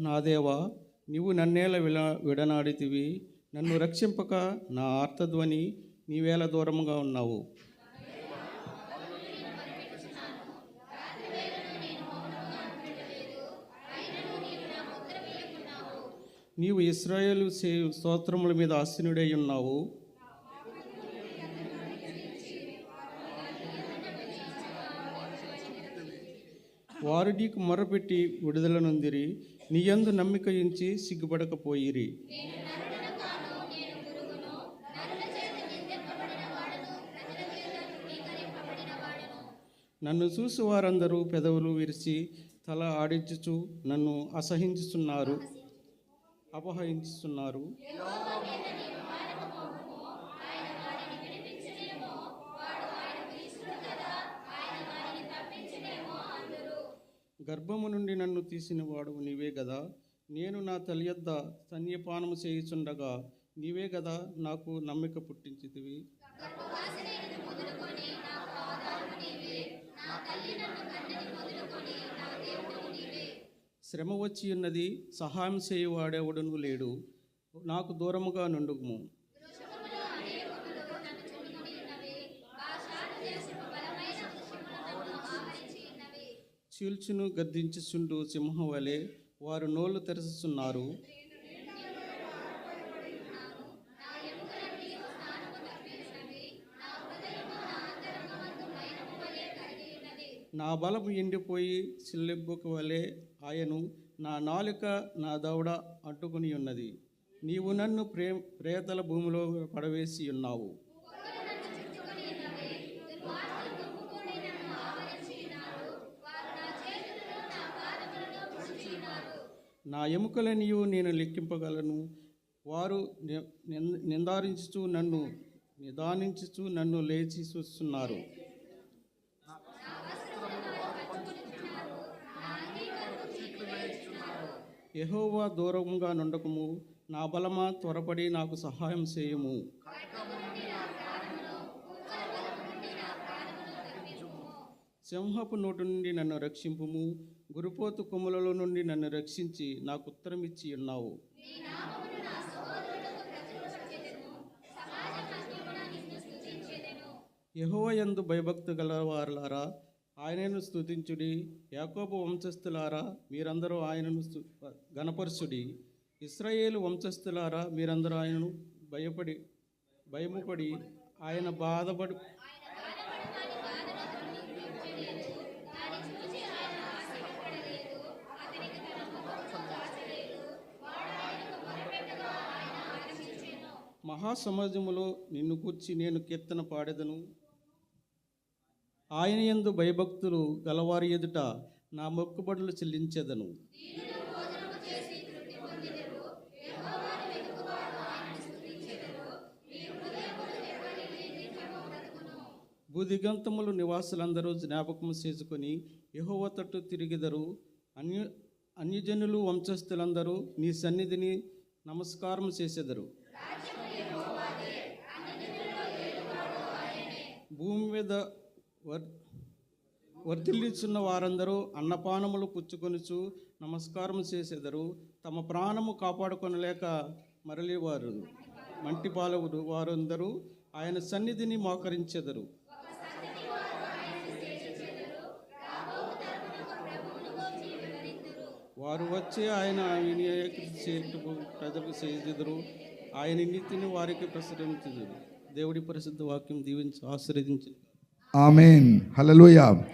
నా దేవా నీవు నన్నేల విల విడనాడితివి. నన్ను రక్షింపక నా ఆర్తధ్వని నీవేల దూరముగా ఉన్నావు. నీవు ఇస్రాయేల్ స్తోత్రముల మీద ఆసీనుడై ఉన్నావు. వారు నీకు మొరపెట్టి విడుదల నొందిరి నీయందు నమ్మిక ఉంచి సిగ్గుపడకపోయిరి. నన్ను చూసి వారందరూ పెదవులు విరిచి తల ఆడించుచు నన్ను అసహించుతున్నారు అపహరించుతున్నారు గర్భము నుండి నన్ను తీసిన వాడు నీవే గదా. నేను నా తల్లి యొద్ద స్తన్యపానము చేయుచుండగా నీవే గదా నాకు నమ్మిక పుట్టించితివి. శ్రమ వచ్చి ఉన్నది సహాయం చేయువాడెవడును లేడు. నాకు దూరముగా నుండుము. చీల్చును గద్దించుచుండు సింహం వలె వారు నోళ్ళు తెరచుచున్నారు. నా బలము ఎండిపోయి సిల్లెబ్బుకు వలె ఆయను నా నాలుక నా దవడ అడ్డుకుని ఉన్నది నీవు నన్ను ప్రే ప్రేతల భూమిలో పడవేసి ఉన్నావు నా ఎముకలనియు నేను లెక్కింపగలను. వారు నిందారించుచు నన్ను నిదానించుచు నన్ను లేచి చూస్తున్నారు. యహోవా దూరంగా నుండకము. నా బలమా త్వరపడి నాకు సహాయం చేయము. సింహపు నోటు నుండి నన్ను రక్షింపుము గురుపోతు కొమ్ములలో నుండి నన్ను రక్షించి నాకు ఉత్తరం ఇచ్చి ఉన్నావు యెహోవా యందు భయభక్తి గలవారులారా ఆయనను స్తుతించుడి యాకోబు వంశస్థులారా మీరందరూ ఆయనను గణపరచుడి ఇస్రాయేలు వంశస్థులారా మీరందరూ ఆయనను భయపడి భయముపడి ఆయన బాధపడి మహాసమాజములో నిన్ను కూర్చి నేను కీర్తన పాడెదను. ఆయన యందు భయభక్తులు గలవారి ఎదుట నా మొక్కుబడులు చెల్లించెదను. భూదిగంతములు నివాసులందరూ జ్ఞాపకం చేసుకొని యహోవ తట్టు తిరిగిదరు. అన్య అన్యజనులు వంశస్థులందరూ నీ సన్నిధిని నమస్కారం చేసెదరు. భూమి మీద వర్ వర్ధిల్లిచున్న వారందరూ అన్నపానములు పుచ్చుకొనుచు నమస్కారం చేసెదరు. తమ ప్రాణము కాపాడుకొనలేక మరలివారు మంటిపాలవుడు వారందరూ ఆయన సన్నిధిని మోకరించెదరు. వారు వచ్చి ఆయన వినియోగ ప్రజలకు చేదురు ఆయన నీతిని వారికి ప్రసరించుదురు. దేవుడి పరిశుద్ధ వాక్యం దీవించి ఆశీర్వదించి ఆమెన్. హల్లెలూయా.